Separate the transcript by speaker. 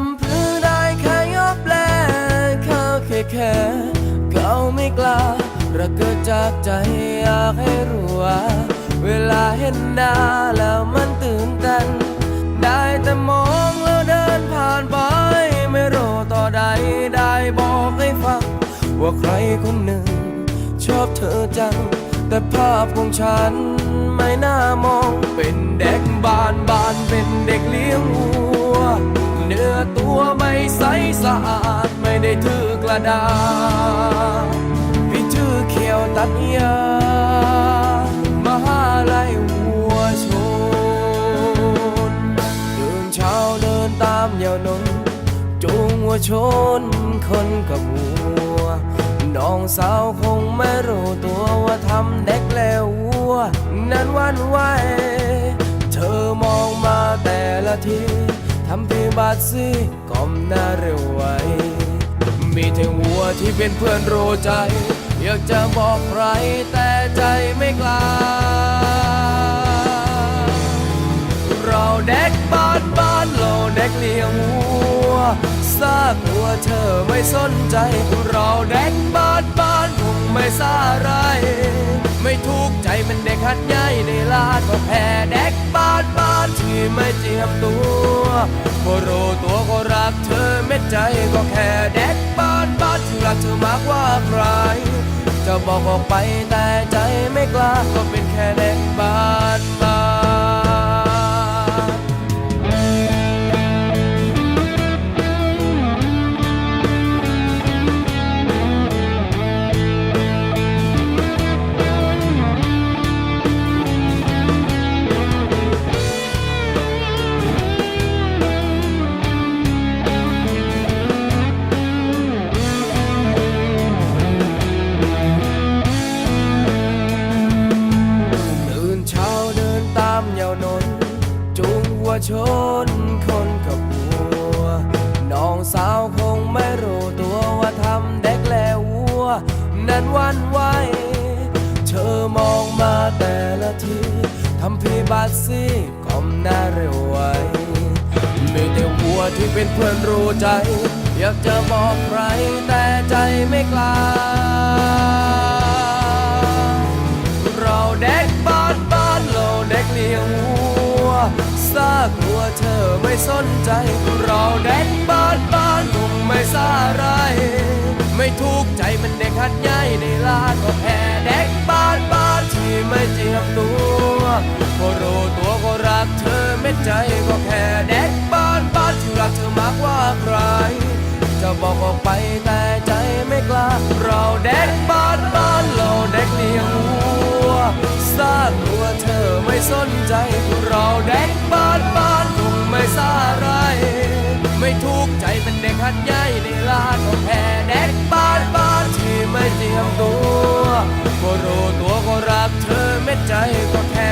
Speaker 1: ำพลือได้แค่ยอบแลเขาแค่แค่เขาไม่กล้าระเกิดจากใจอยากให้รู้ว่าเวลาเห็นหน้าแล้วมันตื่นเต้นได้แต่มองแล้วเดินผ่านไป ไม่รู้ต่อใดได้บอกให้ฟัง ว่าใครคนหนึ่ง ชอบเธอจัง แต่ภาพของฉันไม่น่ามองเป็นเด็กบ้านบ้านเป็นเด็กเลี้ยงวัว ตัวไม่ใสสะอาด ไม่ได้ถือกระดาษพี่ถือเขียวตัดยามหาลัยวัวชนเดินเช้าเดินตามยาวนนจูงวัวชนคนกับวัวน้องสาวคงไม่รู้ตัวว่าทำเด็กแล้ววัว นั้นวันไหวเธอมองมาแต่ละทีทำพี บาดซีก้มหน้าเร็วไวมีแต่วัวที่เป็นเพื่อนรู้ใจ อยากจะบอกใครแต่ใจไม่กล้า เราเด็กบ้านบ้านเราเด็กเลี้ยงวัวซากวัวเธอไม่สนใจ เราเด็กบ้านบ้าน ไม่สาไร ไม่ทุกใจมันเด็กหัดใหญ่ในลาดก็แพ้เด็กบ้านบ้านที่ไม่เจียมตัวก็รู้ตัวก็รักเธอเม็ดใจก็แค่เด็กบ้านบ้านที่รักเธอมากกว่าใคร จะบอกออกไปแต่ใจไม่กล้าก็เป็นแค่เด็กบ้าน สาวคงไม่รู้ตัวว่าทำเด็กแล้ววัว นั้นวันไหวเธอมองมาแต่ละทีทำพีบาดซีก้มหน้าเร็วไวมีแต่วัวที่เป็นเพื่อนรู้ใจ อยากจะบอกใครากวัวเธอไม่สนใจเราเด็กบ้านบ้านคงไม่ซาไร ไม่ถูกใจมันเด็กหัดใหญ่ในลาดก็แพ้เด็กบ้านบ้านที่ไม่เจียมตัวก็รู้ตัวก็รักเธอเม็ดใจก็แค่เด็กบ้านบ้านที่รักเธอมากกว่าใคร จะบอกออกไปแต่ใจไม่กล้าเราเด็กบ้าน สร้ากวัวเธอไม่สนใจเราเด็กบ้านบ้านคงไม่ซาไร ไม่ทุกใจเป็นเด็กหัดใหญ่ในลานก็แพ้เด็กบ้านบ้านที่ไม่เจียมตัวก็รู้ตัวก็รักเธอเม็ดใจก็แค่